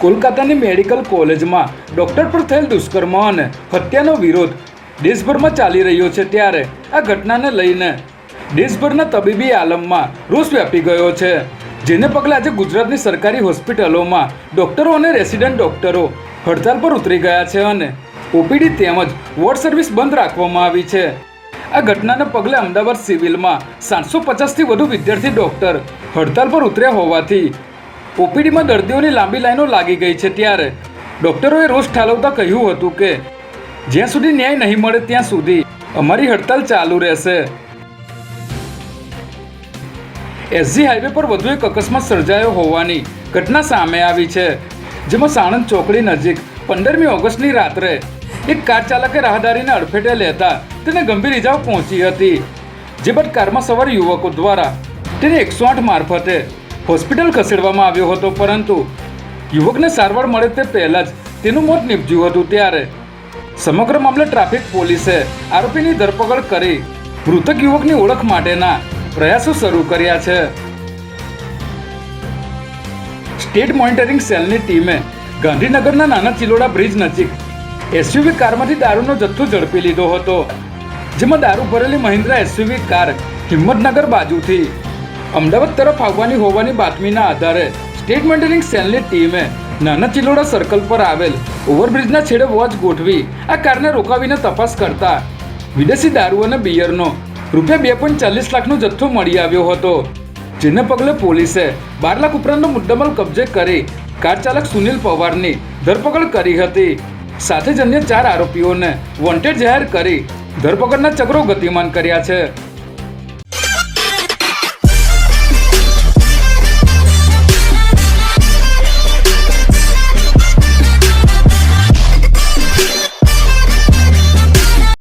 કોલકાતાની medical કોલેજમાં doctor પર થયેલ દુષ્કર્મ અને હત્યાનો વિરોધ દેશભરમાં ચાલી રહ્યો છે ત્યારે આ ઘટનાને લઈને દેશભરના તબીબી આલમમાં રોષ વ્યાપી ગયો છે. જેને પગલે આજે ગુજરાતની સરકારી હોસ્પિટલોમાં ડૉક્ટરો અને રેસિડન્ટ ડૉક્ટરો હડતાલ પર ઉતરી ગયા છે અને ઓપીડી તેમજ વોર્ડ સર્વિસ બંધ રાખવામાં આવી છે. આ ઘટનાને પગલે અમદાવાદ સિવિલમાં સાતસો પચાસથી વધુ વિદ્યાર્થી ડૉક્ટર હડતાલ પર ઉતર્યા હોવાથી ઓપીડીમાં દર્દીઓની લાંબી લાઈનો લાગી ગઈ છે ત્યારે ડૉક્ટરોએ રોષ ઠાલવતા કહ્યું હતું કે, જ્યાં સુધી ન્યાય નહીં મળે ત્યાં સુધી અમારી હડતાલ ચાલુ રહેશે. એસજી હાઈવે પર વધુ એક અકસ્માત સર્જાયો હોવાની ઘટના સામે આવી છે, જેમાં સાણંદ ચોકડી નજીક પંદરમી ઓગસ્ટની રાત્રે એક કાર ચાલકે રાહદારીને અડફેટે લેતા તેને ગંભીર ઇજાઓ પહોંચી હતી, જે બાદ કારમાં સવાર યુવકો દ્વારા તેને એકસો આઠ મારફતે હોસ્પિટલ ખસેડવામાં આવ્યો હતો, પરંતુ યુવકને સારવાર મળે તે પહેલાં જ તેનું મોત નીપજ્યું હતું ત્યારે. સમગ્ર મામલે ટ્રાફિક પોલીસે આરોપીની ધરપકડ કરી મૃતક યુવકની ઓળખ માટેના પ્રયાસો શરૂ કર્યા છે. સ્ટેટ મોનિટરિંગ સેલની ટીમે ગાંધીનગરના નાના ચિલોડા બ્રિજ નજીક એસયુવી કારમાંથી દારૂનો જથ્થો ઝડપી લીધો હતો, જેમાં દારૂ ભરેલી મહિન્દ્રા એસયુવી કાર હિંમતનગર બાજુથી અમદાવાદ તરફ આવવાની હોવાની બાતમીના આધારે સ્ટેટ મેન્ટેનિંગ સેલની ટીમે નાના ચિલોડા સર્કલ પર આવેલ ઓવરબ્રિજના છેડે વોચ ગોઠવી આ કારને રોકાવીને તપાસ કરતા વિદેશી દારૂ અને બિયરનો રૂપિયા બે પોઈન્ટ ચાલીસ લાખનો જથ્થો મળી આવ્યો હતો, જેને પગલે પોલીસે બાર લાખ ઉપરાંતનો મુદ્દામાલ કબજે કરી કાર ચાલક સુનિલ પવારની ધરપકડ કરી હતી. સાથે જ અન્ય ચાર આરોપીઓને વોન્ટેડ જાહેર કરી ધરપકડના ચક્રો ગતિમાન કર્યા છે.